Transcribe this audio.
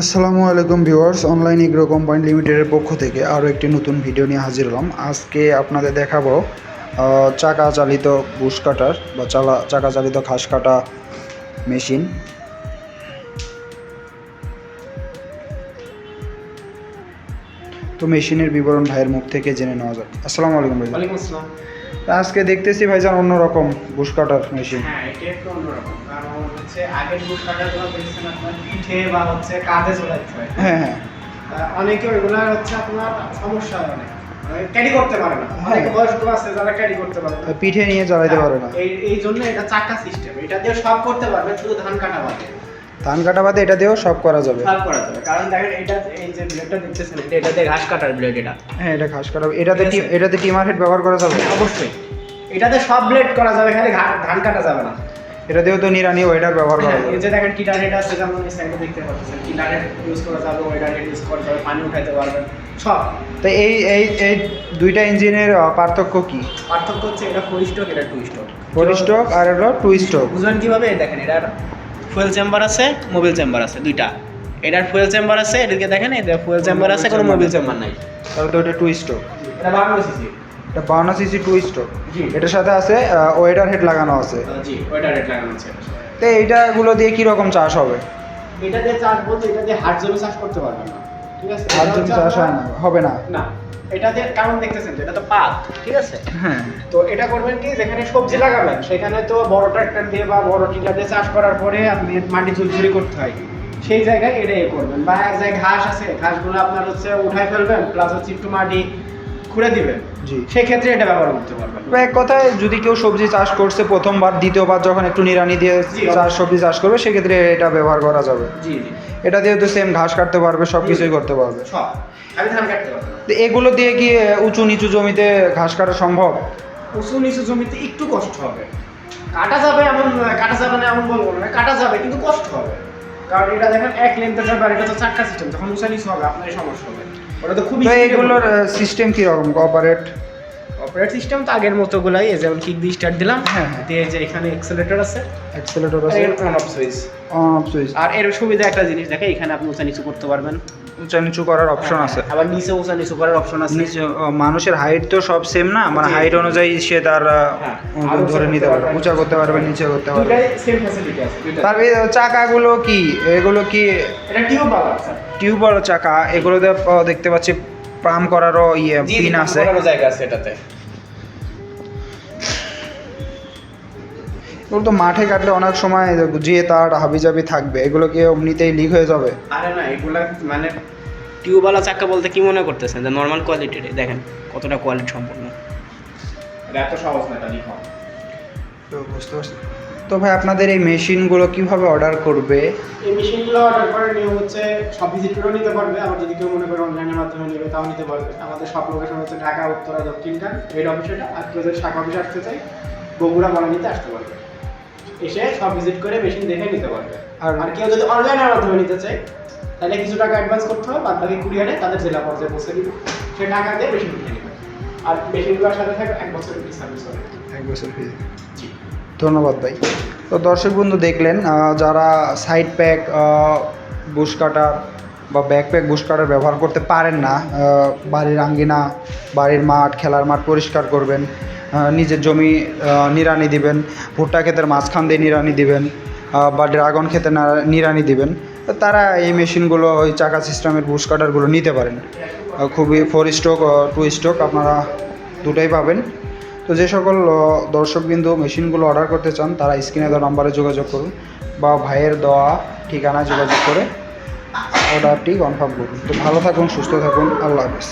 আসসালামু আলাইকুম viewers, online agro company লিমিটেডের পক্ষ থেকে আরও একটি নতুন ভিডিও নিয়ে হাজির হলাম। আজকে আপনাদের দেখাবো চাকা চালিত বুশ কাটার বা চালা চাকা চালিত ঘাস কাটা মেশিন। তো মেশিনের বিবরণ ভাইয়ের মুখ থেকে জেনে নেওয়া যাক। আসসালামু আলাইকুম ভাই আসসালাম। আজকে দেখতেছি ভাই ভাইজান অন্যরকম বুশ কাটার মেশিন। হ্যাঁ এটা একটু অন্যরকম কারণ হচ্ছে আগের বুট কাটারগুলো দেখছেন আপনার পিঠে বা হচ্ছে কাঁধে চলাইতে হয় হ্যাঁ হ্যাঁ। অনেকে ওইগুলো হচ্ছে আপনার সমস্যা হয় অনেক ক্যারি করতে পারে না। হ্যাঁ। অনেক বয়স্ক আছে যারা ক্যারি করতে পারে না। পিঠে নিয়ে চালাইতে পারে না। এই এই জন্য এটা চাকা সিস্টেম এটা দিয়ে সব করতে পারবে শুধু ধান কাটা বাদে। ধান কাটা বাদে এটা দিয়েও সব করা যাবে। সব করা যাবে। কারণ দেখেন এটা এই যে ব্লেডটা দেখতেছেন এটা এটা দিয়ে ঘাস কাটার ব্লেড এটা। হ্যাঁ এটা ঘাস কাটা এটাতে এটাতে টিমার হেড ব্যবহার করা যাবে? অবশ্যই। এটাতে সব ব্লেড করা যাবে খালি ধান কাটা যাবে না। এটা দিয়েও তো নিরানি ওয়েটার ব্যবহার করা হ্যাঁ, যাবে। এই যে দেখেন টিটার হেড আছে যেমন এই সাইডে দেখতে পাচ্ছেন। টিটার হেড ইউজ করা যাবে ওয়েটার হেড ইউজ করা যাবে পানি উঠাইতে পারবেন। সব। তো এই এই এই দুইটা ইঞ্জিনের পার্থক্য কি? পার্থক্য হচ্ছে এটা ফোর স্ট্রোক এটা টু স্ট্রোক ফোর স্ট্রোক আর হলো টু স্ট্রোক বুঝলেন কীভাবে? দেখেন এটার ফুয়েল চেম্বার আছে মোবিল চেম্বার আছে দুইটা। এটার ফুয়েল চেম্বার আছে এদিকে দেখেন এটা ফুয়েল চেম্বার আছে কোনো মোবিল চেম্বার নাই। তাহলে তো এটা টু স্ট্রোক এটা বারো সিসি এটা বাউন্ন সিসি টু স্ট্রোক জি। এটার সাথে আছে ওয়েটার হেড লাগানো আছে। জি ওয়েটার হেড লাগানো আছে। তো এইটাগুলো দিয়ে কি রকম চাষ হবে? এটা দিয়ে চাষ বলতে এটা দিয়ে হাট জমি চাষ করতে পারবেন না। ঠিক আছে? চাষ হয় না হবে না। না এটা দিয়ে কারণ দেখতেছেন এটা তো পাত ঠিক আছে? হ্যাঁ। তো এটা করবেন কি যেখানে সবজি লাগাবেন সেখানে তো বড় ট্রাক্টর দিয়ে বা বড় টিলা দিয়ে চাষ করার পরে আপনি মাটি ঝুরঝুরি করতে হয়। সেই জায়গায় এটা এ করবেন। বা এক জায়গায় ঘাস আছে ঘাসগুলো আপনার হচ্ছে উঠাই ফেলবেন প্লাস হচ্ছে একটু মাটি খুঁড়ে দিবেন জি। সেই ক্ষেত্রে এটা ব্যবহার করতে পারবেন এক কথায় যদি কেউ সবজি চাষ করছে প্রথমবার দ্বিতীয়বার যখন একটু নিরানি দিয়ে চাষ সবজি চাষ করবে সেক্ষেত্রে এটা ব্যবহার করা যাবে। জি জি। এটা দিয়ে তো সেম ঘাস কাটতে পারবে সব কিছুই করতে পারবে। তো এগুলো দিয়ে কি উঁচু নিচু জমিতে ঘাস কাটা সম্ভব? উঁচু নিচু জমিতে একটু কষ্ট হবে। কাটা যাবে এমন কাটা যাবে না এমন বলব না কাটা যাবে কিন্তু কষ্ট হবে। কারণ এটা দেখেন এক লেন্থে যাবে আর এটা তো চাক্কা সিস্টেম যখন উঁচা নিচু হবে আপনার সমস্যা হবে। ওটা তো খুবই এগুলোর সিস্টেম কীরকম? কোঅপারেট অপারেট সিস্টেম তো আগের মতো গুলাই যেমন কিক দিয়ে স্টার্ট দিলাম। হ্যাঁ, হ্যাঁ। দিয়ে যে এখানে এক্সেলেটর আছে। অ্যাক্সেলেটর আছে। On off switch on off switch আর এর সুবিধা একটা জিনিস দেখে এখানে আপনি উঁচা নিচু করতে পারবেন। উঁচা নিচু করার অপশন আছে। আবার নিচে উঁচা নিচু করার অপশন আছে। নিচে মানুষের হাইট তো সব সেম না মানে হাইট অনুযায়ী সে তার হ্যাঁ, ধরে নিতে পারবে। উঁচা করতে পারবে নিচে করতে পারবে। সেম ফ্যাসিলিটি আছে দুইটাই। তার এই চাকাগুলো কি? এগুলো কি? এটা টিউব বালা আছে টিউবার চাকা এগুলোতে দেখতে পাচ্ছি পাম্প করারও ইয়ে পিন আছে। জায়গা আছে এটাতে। এগুলো তো মাঠে কাটলে অনেক সময় যে তার হাবিজাবি থাকবে এগুলো কি এমনিতেই লিক হয়ে যাবে? আরে না এগুলা মানে টিউবওয়ালা চাকা বলতে কি মনে করতেছেন? যে নর্মাল কোয়ালিটির দেখেন কতটা কোয়ালিটি সম্পূর্ণ এটা এত সহজ না এটা লিখা তো বুঝতে পারছি। তো ভাই আপনাদের এই মেশিনগুলো কীভাবে অর্ডার করবে? এই মেশিনগুলো অর্ডার করে নিয়ে হচ্ছে সব ভিজিট করেও নিতে পারবে আবার যদি কেউ মনে করে অনলাইনের মাধ্যমে নেবে তাও নিতে পারবে। আমাদের সব লোকেশন হচ্ছে ঢাকা উত্তরা দক্ষিণখান হেড অফিস আর কেউ যদি শাখা অফিসে আসতে চাই বগুড়া বলা নিতে আসতে পারবে। এসে সব ভিজিট করে মেশিন দেখে নিতে পারবে। আর- আর কেউ যদি অনলাইনের মাধ্যমে নিতে চায় তাহলে কিছু টাকা অ্যাডভান্স করতে হবে বাদ বাকি কুরিয়ারে তাদের জেলা পর্যায়ে পৌঁছে দিবে। সে টাকা দিয়ে মেশিন কিনে নেবে। আর মেশিনগুলোর সাথে থাকবে এক বছরের সার্ভিস হবে। এক বছর ফি জি। ধন্যবাদ ভাই। তো দর্শক বন্ধু দেখলেন যারা সাইড প্যাক বুশ কাটার বা ব্যাকপ্যাক বুশ কাটার ব্যবহার করতে পারেন না বাড়ির আঙ্গিনা বাড়ির মাঠ খেলার মাঠ পরিষ্কার করবেন। নিজের জমি নিড়ানি দিবেন, ভুট্টা ক্ষেতের মাঝখান দিয়ে নিড়ানি দিবেন বা ড্রাগন ক্ষেতে নিড়ানি দিবেন তারা এই মেশিনগুলো, ওই চাকা সিস্টেমের বুশ কাটারগুলো নিতে পারেন। খুবই ফোর স্ট্রোক টু স্ট্রোক আপনারা দুটোই পাবেন। তো যে সকল দর্শকবিন্দু মেশিনগুলো অর্ডার করতে চান, তারা স্ক্রিনে দেওয়া নাম্বারে যোগাযোগ করুন বা ভাইয়ের দেওয়া ঠিকানায় যোগাযোগ করে অর্ডারটি কনফার্ম করুন। তো ভালো থাকুন, সুস্থ থাকুন, আল্লাহ হাফিজ।